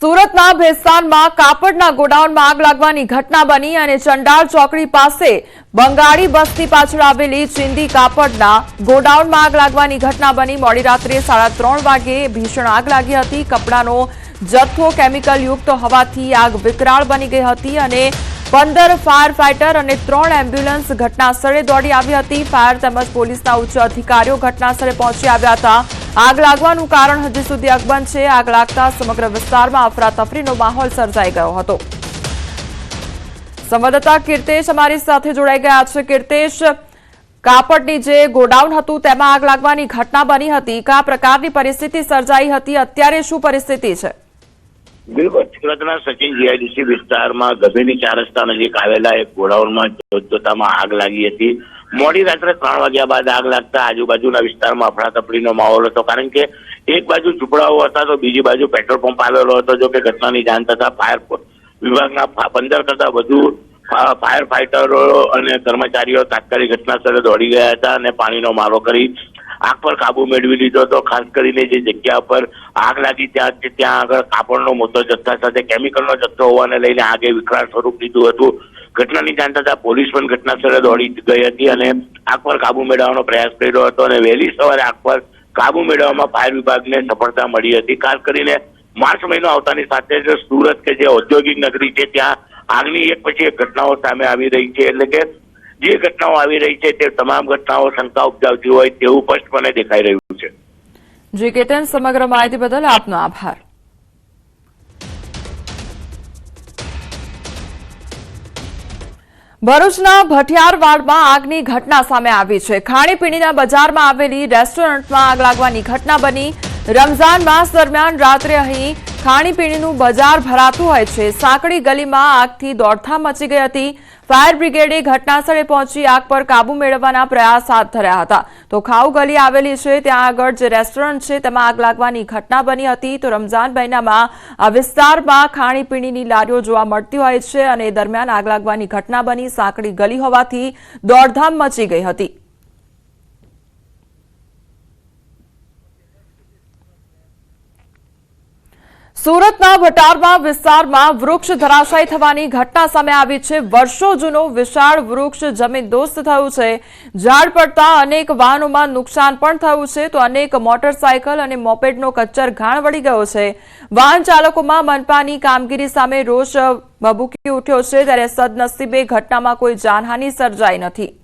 સુરતના ભેસ્તાનમાં કાપડના ગોડાઉનમાં આગ લાગવાની ઘટના બની અને ચંડાળ ચોકડી પાસે બંગાળી બસ્તી પાછળ આવેલી ચિંદી કાપડના ગોડાઉનમાં આગ લાગવાની ઘટના બની. મોડી રાત્રે સાડા ત્રણ વાગે ભીષણ આગ લાગી હતી. કપડાનો જથ્થો કેમિકલ યુક્ત હોવાથી આગ વિકરાળ બની ગઈ હતી અને પંદર ફાયર ફાઇટર અને ત્રણ એમ્બ્યુલન્સ ઘટના સ્થળે દોડી આવી હતી. ફાયર તેમજ પોલીસના ઉચ્ચ અધિકારીઓ ઘટના સ્થળે પહોંચી આવ્યા હતા. આગ લાગવાનું કારણ હજી સુધી અકબંધ છે. આગ લાગતા સમગ્ર વિસ્તારમાં અફરાતફરીનો માહોલ સર્જાઈ ગયો હતો. સંવાદદાતા કીર્તેશ અમારી સાથે જોડાઈ ગયા છે. કીર્તેશ, કાપડની જે ગોડાઉન હતું તેમાં આગ લાગવાની ઘટના બની હતી. કયા પ્રકારની પરિસ્થિતિ સર્જાઈ હતી? અત્યારે શું પરિસ્થિતિ છે? બિલકુલ. સુરતના સચિન જીઆઈડીસી વિસ્તારમાં ગભેની ચાર રસ્તા નજીક આવેલા એક ગોડાઉનમાં જોતજોતામાં આગ લાગી હતી. મોડી રાત્રે ત્રણ વાગ્યા બાદ આગ લાગતા આજુબાજુના વિસ્તારમાં અફડાતફડીનો માહોલ હતો. કારણ કે એક બાજુ ઝૂંપડાઓ હતા તો બીજી બાજુ પેટ્રોલ પંપ આવેલો હતો. જો કે ઘટનાની જાણ થતા ફાયર વિભાગના પંદર કરતા વધુ ફાયર ફાઈટરો અને કર્મચારીઓ તાત્કાલિક ઘટના સ્થળે દોડી ગયા હતા અને પાણીનો મારો કરી આગ પર કાબુ મેળવી લીધો હતો, ખાસ કરીને જે જગ્યા પર આગ લાગી ત્યાં ત્યાં આગળ કાપડનો મોટો જથ્થા સાથે, કેમિકલનો જથ્થો હોવાને લઈને આગે વિકરાળ સ્વરૂપ લીધું હતું. ઘટનાની જાણ થતાં પોલીસ પણ ઘટના સ્થળે દોડી ગઈ હતી અને આગ પર કાબુ મેળવવાનો પ્રયાસ કર્યો હતો અને વહેલી સવારે આગ પર કાબુ મેળવવામાં ફાયર વિભાગને સફળતા મળી હતી. ખાસ કરીને માર્ચ મહિનો આવતાની સાથે જ સુરત કે જે ઔદ્યોગિક નગરી છે, ત્યાં આગની એક પછી એક ઘટનાઓ સામે આવી રહી છે. એટલે કે જે ઘટનાઓ આવી રહી છે તે તમામ ઘટનાઓ શંકા ઉપજાવતી હોય તેવું સ્પષ્ટપણે દેખાઈ રહ્યું છે. જી, કેતન, સમગ્ર માહિતી બદલ આપનો આભાર. ભરૂચના ભઠિયારવાડમાં આગની ઘટના સામે આવી છે. ખાણીપીણીના બજારમાં આવેલી રેસ્ટોરન્ટમાં આગ લાગવાની ઘટના બની. રમઝાન માસ દરમિયાન રાત્રે અહીં ખાણીપીણીનું બજાર ભરાતું હોય છે. સાંકડી ગલીમાં આગથી દોડધામ મચી ગઈ હતી. ફાયર બ્રિગેડે ઘટનાસ્થળે પહોંચી આગ પર કાબુ મેળવવાના પ્રયાસ હાથ ધર્યા હતા. તો ખાઉ ગલી આવેલી છે, ત્યાં આગળ જે રેસ્ટોરન્ટ છે, તેમાં આગ લાગવાની ઘટના બની હતી. તો રમઝાન મહિનામાં આ વિસ્તારમાં ખાણીપીણીની લારીઓ જોવા મળતી હોય છે અને દરમિયાન આગ લાગવાની ઘટના બની સાંકડી ગલી હોવાથી દોડધામ મચી ગઈ હતી. સુરતના ભટારમાં વિસ્તારમાં વૃક્ષ ધરાશાયી થવાની ઘટના સામે આવી છે. વર્ષો જૂનો વિશાળ વૃક્ષ જમીન દોસ્ત થયું છે. ઝાડ પડતા અનેક વાહનોમાં નુકસાન પણ થયું છે. તો અનેક મોટરસાયકલ અને મોપેડનો કચ્ચર ઘાણ વળી ગયો છે. વાહન ચાલકોમાં મનપાની કામગીરી સામે રોષ ભભૂકી ઉઠ્યો છે. ત્યારે સદનસીબે ઘટનામાં કોઈ જાનહાનિ સર્જાઈ નથી.